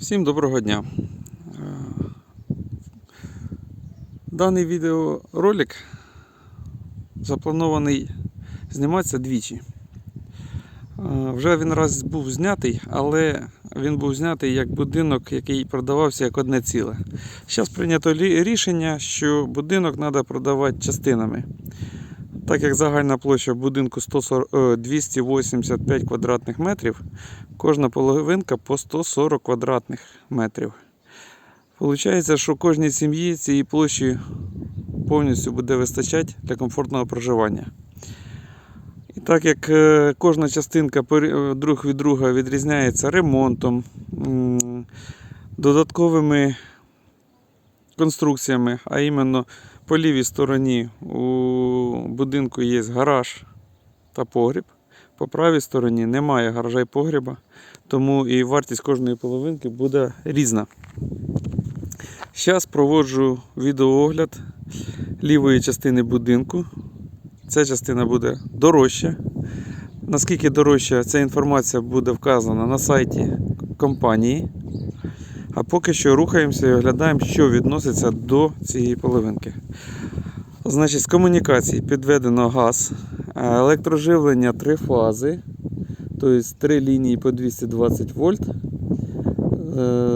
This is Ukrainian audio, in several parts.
Всім доброго дня. Е, Даний відеоролик запланований зніматися двічі. Е, Вже він раз був знятий, але він був знятий як будинок, який продавався як одне ціле. Зараз прийнято рішення, що будинок треба продавати частинами. Так як загальна площа будинку 140, е, 285 квадратних метрів, кожна половинка по 140 квадратних метрів. Получається, що кожній сім'ї цієї площі повністю буде вистачати для комфортного проживання. І так як е, кожна частинка е, друг від друга відрізняється ремонтом, додатковими конструкціями, а іменно по лівій стороні у будинку є гараж та погріб. По правій стороні немає гаража і погріба, тому і вартість кожної половинки буде різна. Зараз проводжу відеоогляд лівої частини будинку. Ця частина буде дорожча. Наскільки дорожча, ця інформація буде вказана на сайті компанії. А поки що рухаємося і оглядаємо, що відноситься до цієї половинки. Значить, з комунікацій підведено газ, електроживлення три фази, тобто три лінії по 220 вольт е,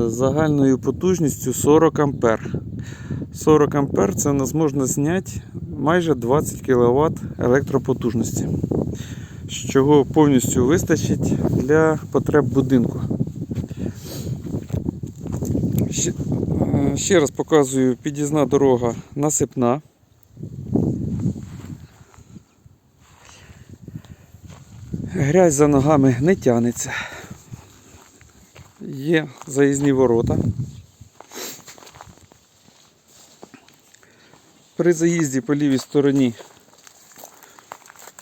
загальною потужністю 40 ампер. 40 ампер це нас можна зняти майже 20 кВт електропотужності, з чого повністю вистачить для потреб будинку. Ще, е, ще раз показую під'їзна дорога насипна. Грязь за ногами не тянеться. Є заїзні ворота. При заїзді по лівій стороні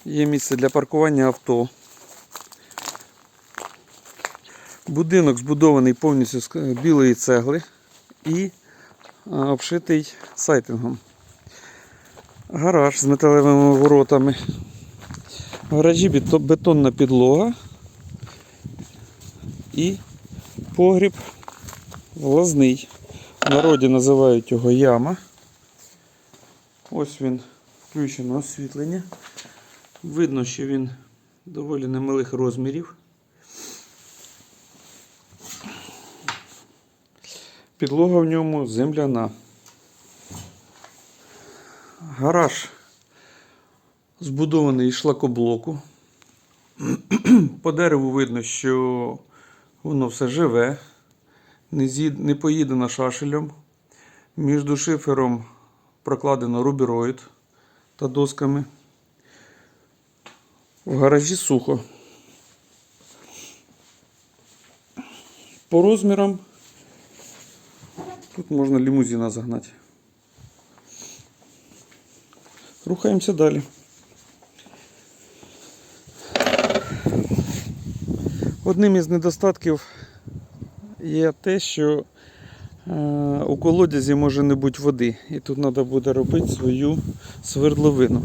є місце для паркування авто. Будинок збудований повністю з білої цегли і обшитий сайтингом. Гараж з металевими воротами. В гаражі бетонна підлога і погріб влазний. В народі називають його яма. Ось він включено освітлення. Видно, що він доволі немалих розмірів. Підлога в ньому земляна. Гараж збудований із шлакоблоку. По дереву видно, що воно все живе, не, поїдено шашелем. Між шифером прокладено рубіроїд та досками. В гаражі сухо. По розмірам тут можна лімузина загнати. Рухаємося далі. Одним із недостатків є те, що е, у колодязі може не бути води, і тут треба буде робити свою свердловину.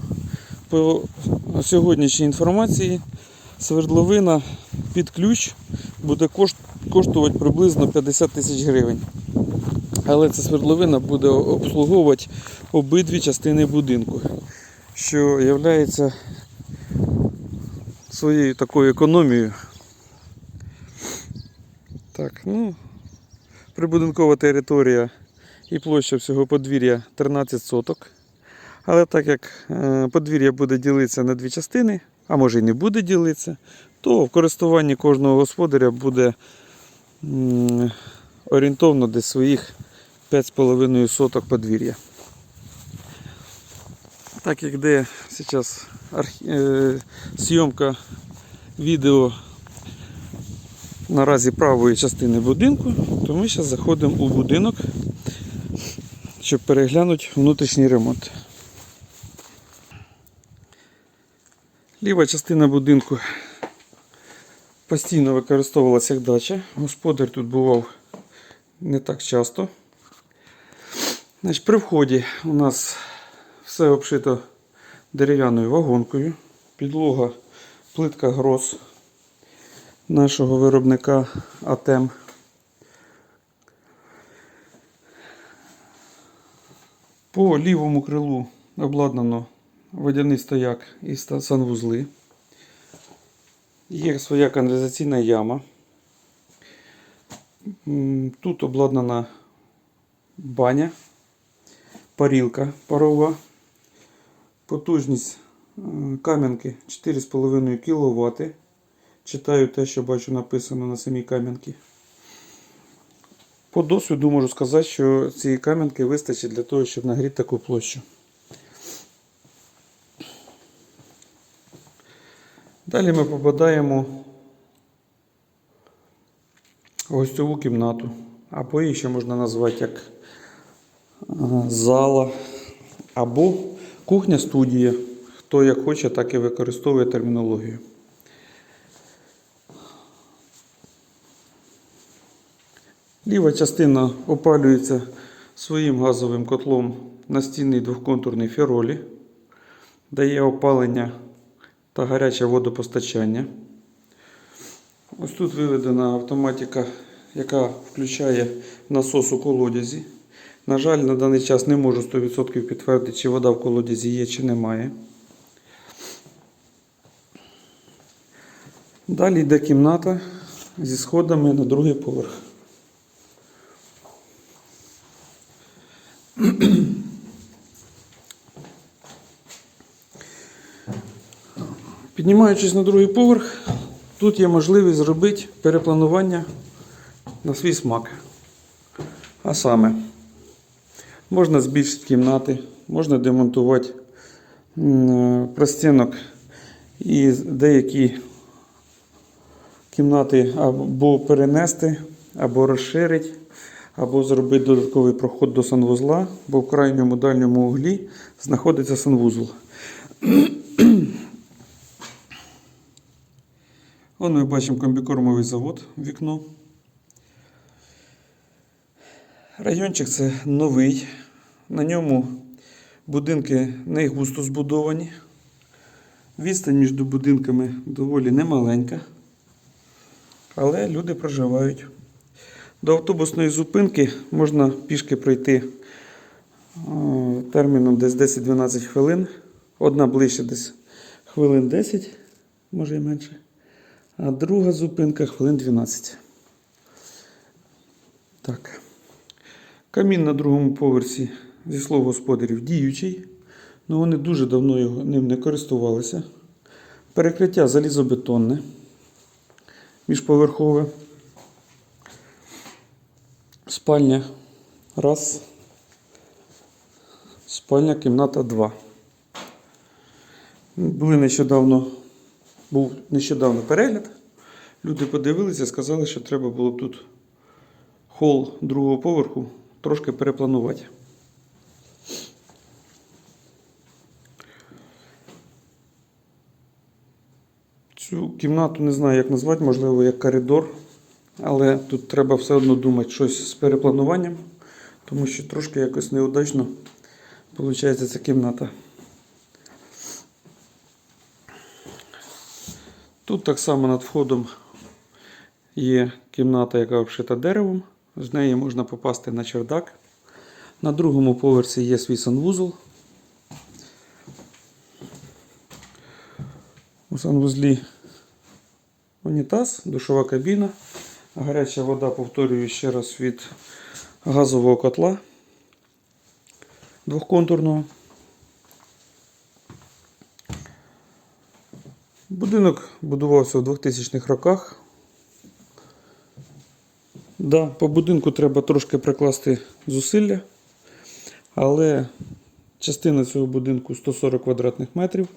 По сьогоднішній інформації свердловина під ключ буде коштувати приблизно 50 тисяч гривень. Але ця свердловина буде обслуговувати обидві частини будинку, що є своєю такою економією. Так, ну, прибудинкова територія і площа всього подвір'я 13 соток. Але так як е, подвір'я буде ділитися на дві частини, а може і не буде ділитися, то в користуванні кожного господаря буде орієнтовно десь своїх 5,5 соток подвір'я. Так як де зараз арх... е, зйомка відео наразі правої частини будинку, то ми зараз заходимо у будинок, щоб переглянути внутрішній ремонт. Ліва частина будинку постійно використовувалася як дача. Господар тут бував не так часто. Значить, При вході у нас все обшито дерев'яною вагонкою. Підлога плитка гроз нашого виробника Атем. По лівому крилу обладнано водяний стояк і санвузли. Є своя каналізаційна яма. Тут обладнана баня парілка парова, потужність е, кам'янки 4,5 кВт. Читаю те, що бачу написано на самій кам'янці. По досвіду можу сказати, що цієї кам'янки вистачить для того, щоб нагріти таку площу. Далі ми попадаємо в гостьову кімнату, або її ще можна назвати як зала, або кухня-студія. Хто як хоче, так і використовує термінологію. Ліва частина опалюється своїм газовим котлом на настінний двохконтурний феролі, дає опалення та гаряче водопостачання. Ось тут виведена автоматика, яка включає насос у колодязі. На жаль, на даний час не можу 100% підтвердити, чи вода в колодязі є, чи немає. Далі йде кімната зі сходами на другий поверх. Піднімаючись на другий поверх, тут є можливість зробити перепланування на свій смак. А саме, можна збільшити кімнати, можна демонтувати м, простінок і деякі кімнати або перенести, або розширити, або зробити додатковий проход до санвузла, бо в крайньому дальньому углі знаходиться санвузол. Вон ми бачимо комбікормовий завод вікно. Райончик це новий. На ньому будинки не густо збудовані. Відстань між будинками доволі немаленька. Але люди проживають. До автобусної зупинки можна пішки пройти терміном десь 10-12 хвилин. Одна ближче десь хвилин 10, може і менше. А друга зупинка хвилин 12. Так. Камін на другому поверсі, зі слов господарів, діючий. але вони дуже давно його, ним не користувалися. Перекриття залізобетонне, міжповерхове. Спальня раз. Спальня кімната 2. Були нещодавно, був нещодавно перегляд. Люди подивилися, сказали, що треба було б тут хол другого поверху трошки перепланувати. Цю кімнату не знаю, як назвати, можливо, як коридор. Але тут треба все одно думати щось з переплануванням, тому що трошки якось неудачно виходить ця кімната. Тут так само над входом є кімната, яка обшита деревом. З неї можна попасти на чердак. На другому поверсі є свій санвузол. У санвузлі унітаз, душова кабіна. Гаряча вода, повторюю ще раз, від газового котла двохконтурного. Будинок будувався в 2000-х роках. Да, по будинку треба трошки прикласти зусилля, але частина цього будинку 140 квадратних метрів,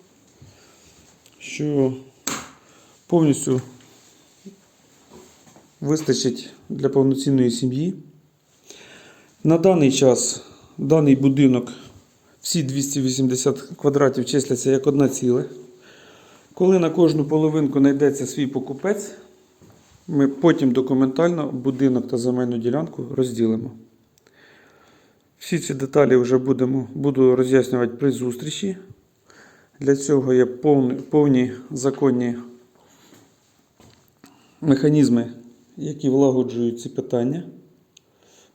що повністю вистачить для повноцінної сім'ї. На даний час даний будинок, всі 280 квадратів числяться як одна ціле. Коли на кожну половинку знайдеться свій покупець, ми потім документально будинок та земельну ділянку розділимо. Всі ці деталі вже будемо, буду роз'яснювати при зустрічі. Для цього є повні, повні законні механізми, які влагоджують ці питання.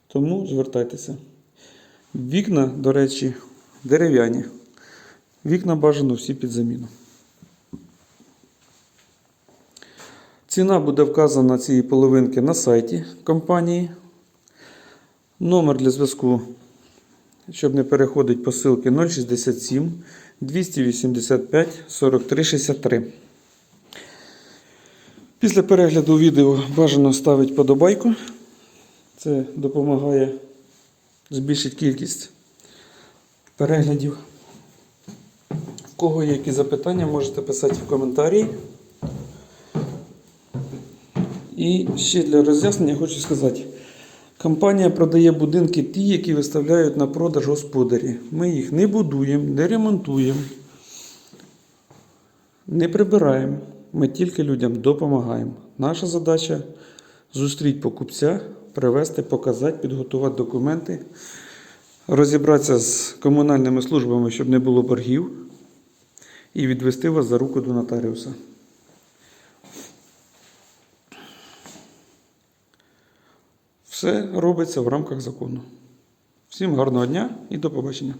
Тому звертайтеся. Вікна, до речі, дерев'яні. Вікна бажано всі під заміну. Ціна буде вказана цієї половинки на сайті компанії. Номер для зв'язку, щоб не переходить посилки 067 285 43 63. Після перегляду відео бажано ставити подобайку. Це допомагає збільшити кількість переглядів. В кого є які запитання, можете писати в коментарі. І ще для роз'яснення хочу сказати. Компанія продає будинки ті, які виставляють на продаж господарі. Ми їх не будуємо, не ремонтуємо, не прибираємо. Ми тільки людям допомагаємо. Наша задача зустріти покупця, привезти, показати, підготувати документи, розібратися з комунальними службами, щоб не було боргів, і відвести вас за руку до нотаріуса. Все робиться в рамках закону. Всім гарного дня і до побачення.